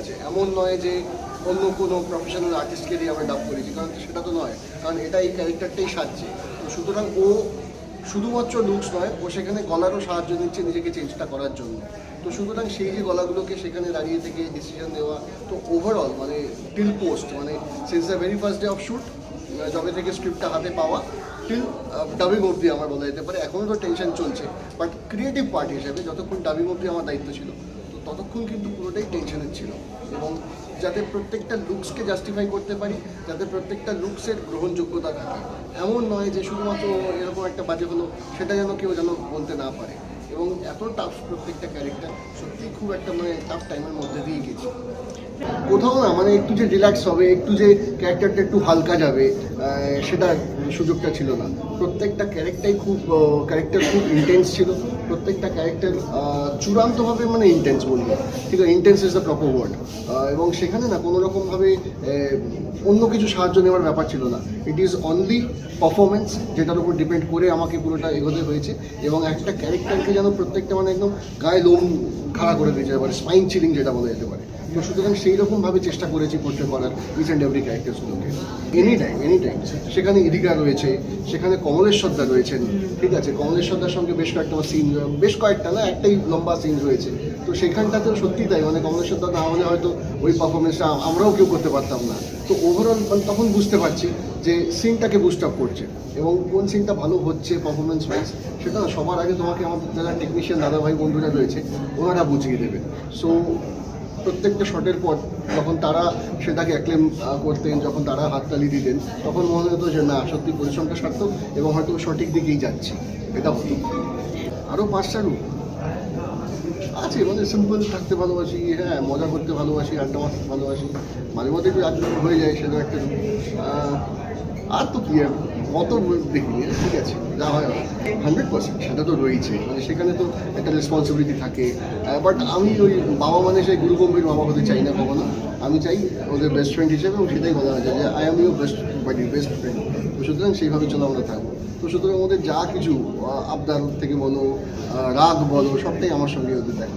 আছে। এমন নয় যে অন্য কোনো প্রফেশনাল আর্টিস্টকে দিয়ে আমরা ডাব করেছি, কারণ সেটা তো নয়। কারণ এটা এই ক্যারেক্টারটাই সাজছে। তো সুতরাং ও শুধুমাত্র লুকস নয়, ও সেখানে গলারও সাহায্য নিচ্ছে নিজেকে চেঞ্জটা করার জন্য। তো সুতরাং সেই যে গলাগুলোকে সেখানে দাঁড়িয়ে থেকে ডিসিশন দেওয়া তো ওভারঅল মানে টিল পোস্ট মানে since the very first day of shoot জবে থেকে স্ক্রিপ্টটা হাতে পাওয়া টিল ডাবিং অবধি আমার বলা যেতে পারে। এখনও তো টেনশন চলছে। বাট ক্রিয়েটিভ পার্ট হিসেবে যতক্ষণ ডাবিং অবধি আমার দায়িত্ব ছিল ততক্ষণ কিন্তু পুরোটাই টেনশনের ছিল। এবং যাতে প্রত্যেকটা লুকসকে জাস্টিফাই করতে পারি, যাতে প্রত্যেকটা লুকসের গ্রহণযোগ্যতা থাকে। এমন নয় যে শুধুমাত্র এরকম একটা বাজে হলো, সেটা যেন কেউ যেন বলতে না পারে। এবং এত টাফ প্রত্যেকটা ক্যারেক্টার সত্যি খুব একটা মানে টাফ টাইমের মধ্যে দিয়ে গেছি। কোথাও না মানে একটু যে রিল্যাক্স হবে, একটু যে ক্যারেক্টারটা একটু হালকা যাবে সেটা সুযোগটা ছিল না। প্রত্যেকটা ক্যারেক্টারই খুব ক্যারেক্টার খুব ইন্টেন্স ছিল। প্রত্যেকটা ক্যারেক্টার চূড়ান্তভাবে মানে ইন্টেন্স বলব। ঠিক আছে intense is the proper word এবং সেখানে না কোনো রকমভাবে অন্য কিছু সাহায্য নেওয়ার ব্যাপার ছিল না। ইট ইজ অনলি পারফরমেন্স যেটার উপর ডিপেন্ড করে আমাকে পুরোটা এগোতে হয়েছে। এবং একটা ক্যারেক্টারকে যেন প্রত্যেকটা মানে একদম গায়ে লোম খাড়া করে দিয়েছে পারে স্পাইন চিলিং যেটা বলা যেতে পারে। তো সুতরাং সেই রকমভাবে চেষ্টা করেছি পোর্ট্রে করার ইচ অ্যান্ড এভরি ক্যারেক্টার্সগুলোকে এনি টাইম এনি টাইম সেখানে ইদিকা রয়েছে, সেখানে কমলেশ কমলেশ্বরদা রয়েছেন, ঠিক আছে? কমলেশ্বরদার সঙ্গে বেশ কয়েকটা সিন বেশ কয়েকটা না, একটাই লম্বা সিন রয়েছে। তো সেখানটাতেও সত্যি তাই মানে কমলেশ্বরদা না হলে হয়তো ওই পারফরমেন্সটা আমরাও কেউ করতে পারতাম না। তো ওভারঅল মানে তখন বুঝতে পারছি যে সিনটাকে বুস্ট আপ করছে এবং কোন সিনটা ভালো হচ্ছে পারফরমেন্স ওয়াইজ সেটা সবার আগে তোমাকে আমাদের যারা টেকনিশিয়ান দাদা ভাই বন্ধুরা রয়েছে, ওনারা বুঝিয়ে দেবে। সো প্রত্যেকটা শটের পর যখন তারা সেটাকে অ্যাক্লেম করতেন, যখন তারা হাততালি দিতেন, তখন মনে হতো যে না, সত্যি পরিশ্রমটা সার্থক এবং হয়তো সঠিক দিকেই যাচ্ছি। এটা হতো। আরও পাঁচটা রূপ আছে মানে সিম্পল থাকতে ভালোবাসি হ্যাঁ মজা করতে ভালোবাসি, আড্ডা মারতে ভালোবাসি, মাঝে মধ্যে একটু আড্ডা হয়ে যায়, সেটা একটা। আর তো কি কত দেখি, ঠিক আছে, যা হয় হান্ড্রেড পার্সেন্ট সেটা তো রয়েছে মানে সেখানে তো একটা রেসপন্সিবিলিটি থাকে বাট আমি ওই বাবা মানে সেই গুরু গম্ভীর বাবা হতে চাই না কখনো, আমি চাই ওদের বেস্ট ফ্রেন্ড হিসেবে, এবং সেটাই বলা হয়েছে যে I am your best buddy best friend তো সুতরাং সেইভাবে চলে আমরা থাকব তো সুতরাং ওদের যা কিছু আবদার থেকে বলো রাগ বলো, সবটাই আমার সঙ্গে ওদের থাকে